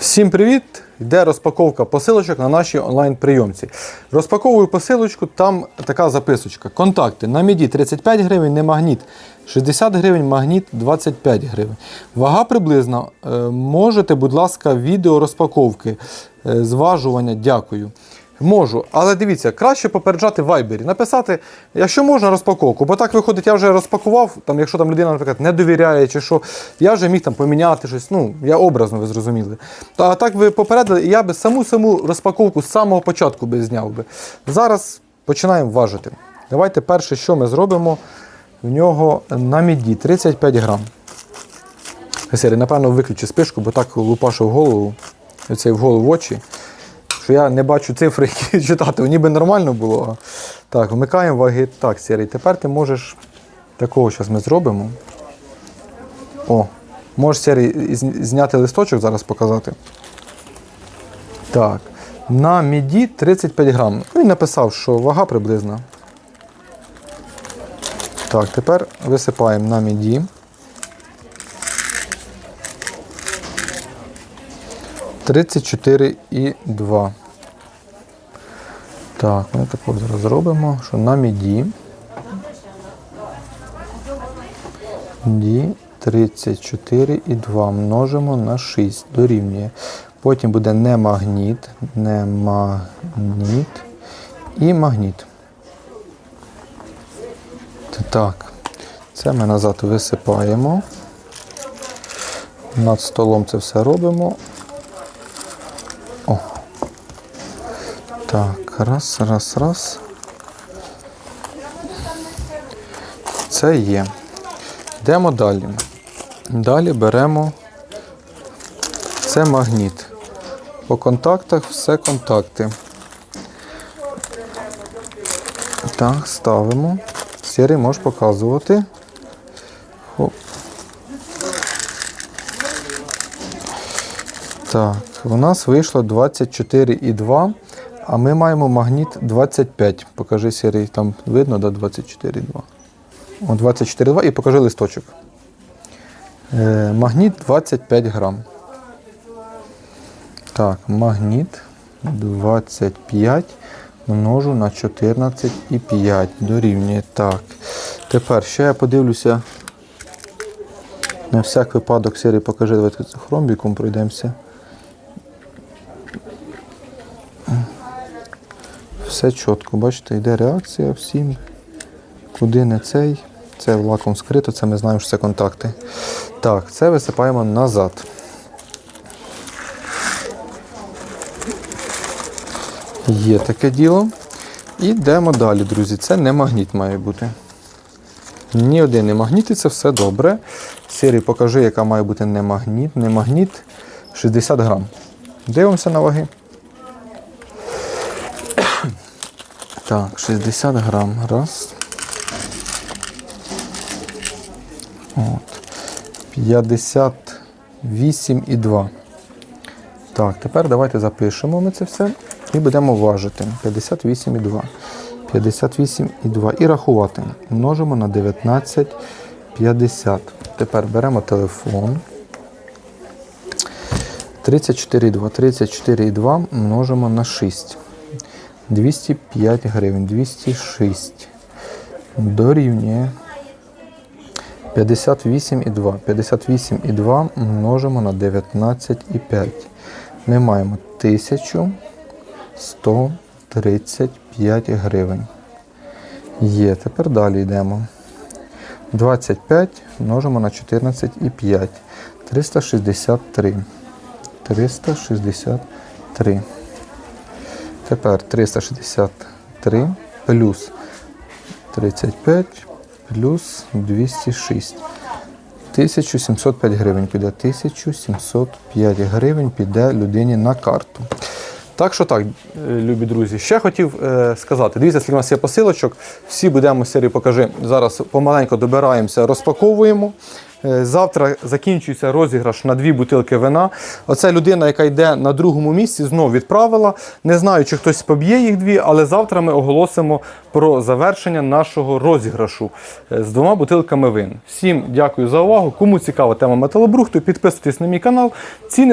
Всім привіт! Йде розпаковка посилочок на нашій онлайн-прийомці. Розпаковую посилочку, там така записочка. Контакти на міді 35 гривень, не магніт 60 гривень, магніт 25 гривень. Вага приблизна. Е, Можете, будь ласка, відео розпаковки, е, зважування, дякую. Можу, але дивіться, краще попереджати в вайбері, написати, якщо можна, розпаковку. Бо так виходить, я вже розпакував, там, якщо там людина, наприклад, не довіряє, чи що, я вже міг там поміняти щось. Ну, я образно, ви зрозуміли. А так ви попередили, і я би саму саму розпаковку з самого початку би зняв би. Зараз починаємо важити. Давайте перше, що ми зробимо, в нього на міді 35 грам. Сері, напевно, виключи спишку, бо так лупашу в голову, оцей в голову в очі що я не бачу цифри, які читати. Ніби нормально було. Так, вмикаємо ваги. Так, Сірий, тепер ти можеш. Такого зараз ми зробимо. О, можеш Сірий зняти листочок зараз показати. Так. На міді 35 грам. Він написав, що вага приблизна. Так, тепер висипаємо на міді. Тридцять чотири і два. Так, ми також зараз зробимо, що на міді. Ді 34 і 2 множимо на 6 дорівнює. Потім буде не магніт, не магніт і магніт. Так, це ми назад висипаємо. Над столом це все робимо. Так, раз, раз, раз. Це є. Йдемо далі. Далі беремо це магніт. По контактах все контакти. Так, ставимо. Сірий можеш показувати. Хоп. Так, у нас вийшло 24,2, а ми маємо магніт 25. Покажи Сірий, там видно, да, 24,2. О, 24,2 і покажи листочок. Е, магніт 25 грам. Так, магніт 25 множу на 14,5 дорівнює. Так. Тепер ще я подивлюся. На всяк випадок Сірий покажи, давайте хромбіком пройдемося. Все чітко, бачите, йде реакція всім. Куди не цей. Це лаком скрито, це ми знаємо, що це контакти. Так, це висипаємо назад. Є таке діло. І йдемо далі, друзі. Це не магніт має бути. Ні один не магніт, і це все добре. Сірий, покажи, яка має бути не магніт. Не магніт 60 грам. Дивимося на ваги. Так, 60 грам. Раз. От. 58,2. Так, тепер давайте запишемо ми це все і будемо важити. 58,2. 58,2. І рахувати. Множимо на 19,50. Тепер беремо телефон. 34,2. 34,2 множимо на 6. 205 гривень. 206. Дорівнює 58,2. 58,2 множимо на 19,5. Ми маємо 1135 гривень. Є, тепер далі йдемо. 25 множимо на 14,5. 363. 363. Тепер 363 плюс 35 плюс 206. 1705 гривень піде. 1705 гривень піде людині на карту. Так що так, е, любі друзі, ще хотів е, сказати. Дивіться, скільки у нас є посилочок. Всі будемо серії покажи. Зараз помаленько добираємося, розпаковуємо. Е, Завтра закінчується розіграш на дві бутилки вина. Оце людина, яка йде на другому місці, знов відправила. Не знаю, чи хтось поб'є їх дві, але завтра ми оголосимо про завершення нашого розіграшу е, з двома бутилками вин. Всім дякую за увагу. Кому цікава тема металобрухту, підписуйтесь на мій канал. Ціни